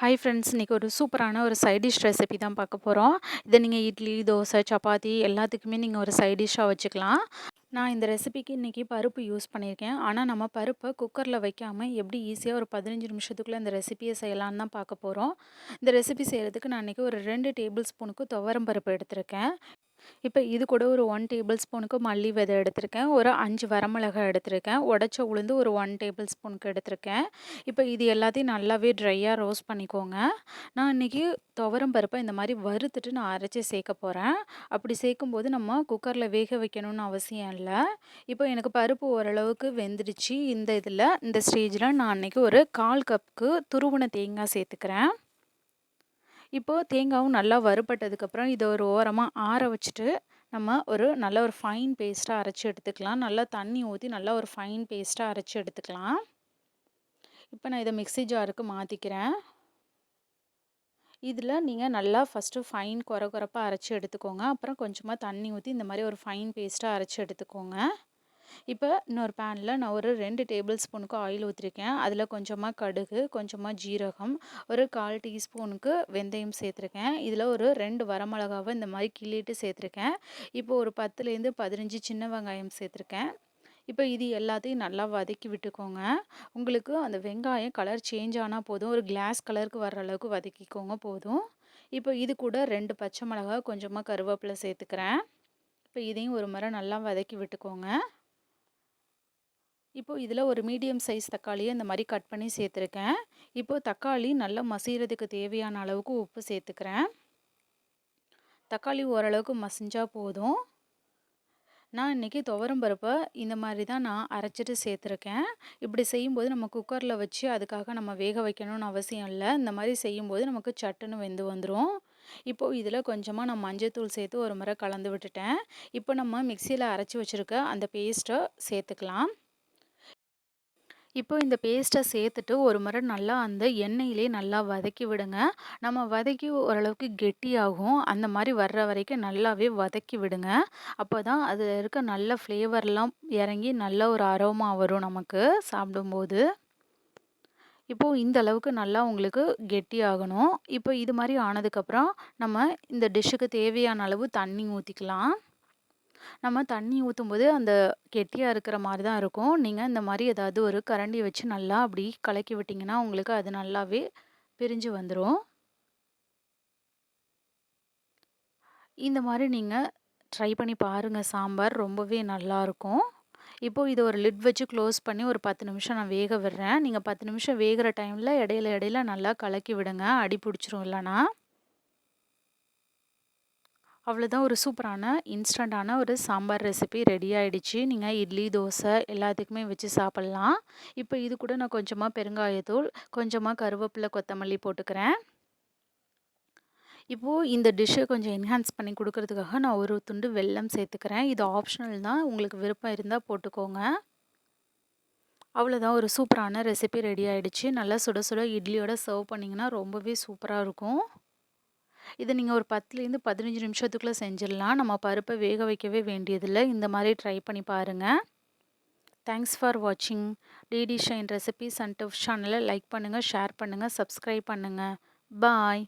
Hi friends இன்றைக்கி ஒரு சூப்பரான ஒரு சைட் டிஷ் ரெசிபி தான் பார்க்க போகிறோம் இதை நீங்கள் இட்லி தோசை சப்பாத்தி எல்லாத்துக்குமே நீங்கள் ஒரு சைட் டிஷ்ஷாக வச்சுக்கலாம். நான் இந்த ரெசிபிக்கு இன்றைக்கி பருப்பு யூஸ் பண்ணியிருக்கேன். ஆனால் நம்ம பருப்பை குக்கரில் வைக்காமல் எப்படி ஈஸியாக ஒரு பதினஞ்சு நிமிஷத்துக்குள்ளே இந்த ரெசிபியை செய்யலான்னு தான் பார்க்க போகிறோம் இந்த ரெசிபி செய்கிறதுக்கு நான் இன்றைக்கி ஒரு ரெண்டு டேபிள் ஸ்பூனுக்கு துவரம் பருப்பு எடுத்திருக்கேன். இப்போ இது கூட ஒரு ஒன் டேபிள் ஸ்பூனுக்கு மல்லி விதை எடுத்திருக்கேன். ஒரு அஞ்சு வரமிளகாய் எடுத்திருக்கேன். உடச்ச உளுந்து ஒரு ஒன் டேபிள் ஸ்பூனுக்கு எடுத்திருக்கேன். இப்போ இது எல்லாத்தையும் நல்லாவே ட்ரையாக ரோஸ்ட் பண்ணிக்கோங்க. நான் இன்றைக்கி துவரம் பருப்பை இந்த மாதிரி வறுத்துட்டு நான் அரைச்சி சேர்க்க போகிறேன் அப்படி சேர்க்கும்போது நம்ம குக்கரில் வேக வைக்கணும்னு அவசியம் இல்லை. இப்போ எனக்கு பருப்பு ஓரளவுக்கு வெந்துடுச்சு. இந்த இதில் இந்த ஸ்டேஜில் நான் அன்றைக்கி ஒரு கால் கப்புக்கு துருவன தேங்காய் சேர்த்துக்கிறேன். இப்போது தேங்காவும் நல்லா வறுபட்டதுக்கப்புறம் இதை ஒரு ஓரமாக ஆற வச்சுட்டு நம்ம ஒரு நல்ல ஒரு ஃபைன் பேஸ்ட்டாக அரைச்சி எடுத்துக்கலாம். நல்லா தண்ணி ஊற்றி நல்லா ஒரு ஃபைன் பேஸ்ட்டாக அரைச்சி எடுத்துக்கலாம். இப்போ நான் இதை மிக்சி ஜாருக்கு மாற்றிக்கிறேன் இதில் நீங்கள் நல்லா ஃபஸ்ட்டு ஃபைன் குறை குறைப்பாக அரைச்சி எடுத்துக்கோங்க. அப்புறம் கொஞ்சமாக தண்ணி ஊற்றி இந்த மாதிரி ஒரு ஃபைன் பேஸ்ட்டாக அரைச்சி எடுத்துக்கோங்க. இப்போ இன்னொரு பேனில் நான் ஒரு ரெண்டு டேபிள் ஸ்பூனுக்கு ஆயில் ஊற்றிருக்கேன் அதில் கொஞ்சமாக கடுகு கொஞ்சமாக ஜீரகம் ஒரு கால் டீஸ்பூனுக்கு வெந்தயம் சேர்த்துருக்கேன். இதில் ஒரு ரெண்டு வரமிளகாவை இந்த மாதிரி கிள்ளிட்டு சேர்த்துருக்கேன். இப்போ ஒரு பத்துலேருந்து பதினஞ்சு சின்ன வெங்காயம் சேர்த்துருக்கேன். இப்போ இது எல்லாத்தையும் நல்லா வதக்கி விட்டுக்கோங்க. உங்களுக்கு அந்த வெங்காயம் கலர் சேஞ்ச் ஆனால் போதும். ஒரு கிளாஸ் கலருக்கு வர்ற அளவுக்கு வதக்கிக்கோங்க போதும். இப்போ இது கூட ரெண்டு பச்சை மிளகா கொஞ்சமாக கருவேப்பிலை சேர்த்துக்கிறேன். இப்போ இதையும் ஒரு முறை நல்லா வதக்கி விட்டுக்கோங்க. இப்போது இதில் ஒரு மீடியம் சைஸ் தக்காளியை இந்த மாதிரி கட் பண்ணி சேர்த்துருக்கேன் இப்போது தக்காளி நல்லா மசிகிறதுக்கு தேவையான அளவுக்கு உப்பு சேர்த்துக்கிறேன் தக்காளி ஓரளவுக்கு மசிஞ்சால் போதும். நான் இன்றைக்கி துவரம் பருப்பை இந்த மாதிரி தான் நான் அரைச்சிட்டு சேர்த்துருக்கேன் இப்படி செய்யும்போது நம்ம குக்கரில் வச்சு அதுக்காக நம்ம வேக வைக்கணும்னு அவசியம் இல்லை. இந்த மாதிரி செய்யும்போது நமக்கு சட்டுன்னு வெந்து வந்துடும் இப்போது இதில் கொஞ்சமாக நான் மஞ்சத்தூள் சேர்த்து ஒரு முறை கலந்து விட்டுட்டேன். இப்போ நம்ம மிக்சியில் அரைச்சி வச்சுருக்க அந்த பேஸ்ட்டை சேர்த்துக்கலாம். இப்போ இந்த பேஸ்ட்டை சேர்த்துட்டு ஒரு முறை நல்லா அந்த எண்ணெயிலே நல்லா வதக்கி விடுங்க. நம்ம வதக்கி ஓரளவுக்கு கெட்டியாகும். அந்த மாதிரி வர்ற வரைக்கும் நல்லாவே வதக்கி விடுங்க. அப்போ தான் அதில் இருக்க நல்ல ஃப்ளேவர்லாம் இறங்கி நல்ல ஒரு அரோமா வரும் நமக்கு சாப்பிடும்போது. இப்போது இந்த அளவுக்கு நல்லா உங்களுக்கு கெட்டியாகணும். இப்போ இது மாதிரி ஆனதுக்கப்புறம் நம்ம இந்த டிஷ்ஷுக்கு தேவையான அளவு தண்ணி ஊற்றிக்கலாம் நம்ம தண்ணி ஊற்றும்போது அந்த கெட்டியாக இருக்கிற மாதிரி தான் இருக்கும். நீங்கள் இந்த மாதிரி ஏதாவது ஒரு கரண்டி வச்சு நல்லா அப்படி கலக்கி விட்டிங்கன்னா உங்களுக்கு அது நல்லாவே பிரிஞ்சு வந்துடும் இந்த மாதிரி நீங்கள் ட்ரை பண்ணி பாருங்கள் சாம்பார் ரொம்பவே நல்லாயிருக்கும் இப்போது இதை ஒரு லிட் வச்சு க்ளோஸ் பண்ணி ஒரு பத்து நிமிஷம் நான் வேக விடுறேன். நீங்கள் பத்து நிமிஷம் வேகிற டைமில் இடையில இடையில நல்லா கலக்கி விடுங்க. அடி பிடிச்சிரும் இல்லைனா அவ்வளோதான் ஒரு சூப்பரான இன்ஸ்டண்ட்டான ஒரு சாம்பார் ரெசிபி ரெடி ஆகிடுச்சு நீங்கள் இட்லி தோசை எல்லாத்துக்குமே வச்சு சாப்பிட்லாம். இப்போ இது கூட நான் கொஞ்சமாக பெருங்காயத்தூள் கொஞ்சமாக கருவேப்பிலை கொத்தமல்லி போட்டுக்கிறேன். இப்போது இந்த டிஷ்ஷை கொஞ்சம் என்ஹான்ஸ் பண்ணி கொடுக்கறதுக்காக நான் ஒரு துண்டு வெல்லம் சேர்த்துக்கிறேன். இது ஆப்ஷனல் தான். உங்களுக்கு விருப்பம் இருந்தால் போட்டுக்கோங்க. அவ்வளோதான் ஒரு சூப்பரான ரெசிபி ரெடி ஆகிடுச்சு நல்லா சுட சுட இட்லியோட சர்வ் பண்ணிங்கன்னா ரொம்பவே சூப்பராக இருக்கும். இதை நீங்கள் ஒரு பத்துலேருந்து பதினஞ்சு நிமிஷத்துக்குள்ளே செஞ்சிடலாம். நம்ம பருப்பை வேக வைக்கவே வேண்டியதில்லை. இந்த மாதிரி ட்ரை பண்ணி பாருங்கள் தேங்க்ஸ் ஃபார் வாட்சிங் DD Shine recipes and tip சேனலை லைக் பண்ணுங்கள் ஷேர் பண்ணுங்கள் சப்ஸ்கிரைப் பண்ணுங்கள் பாய்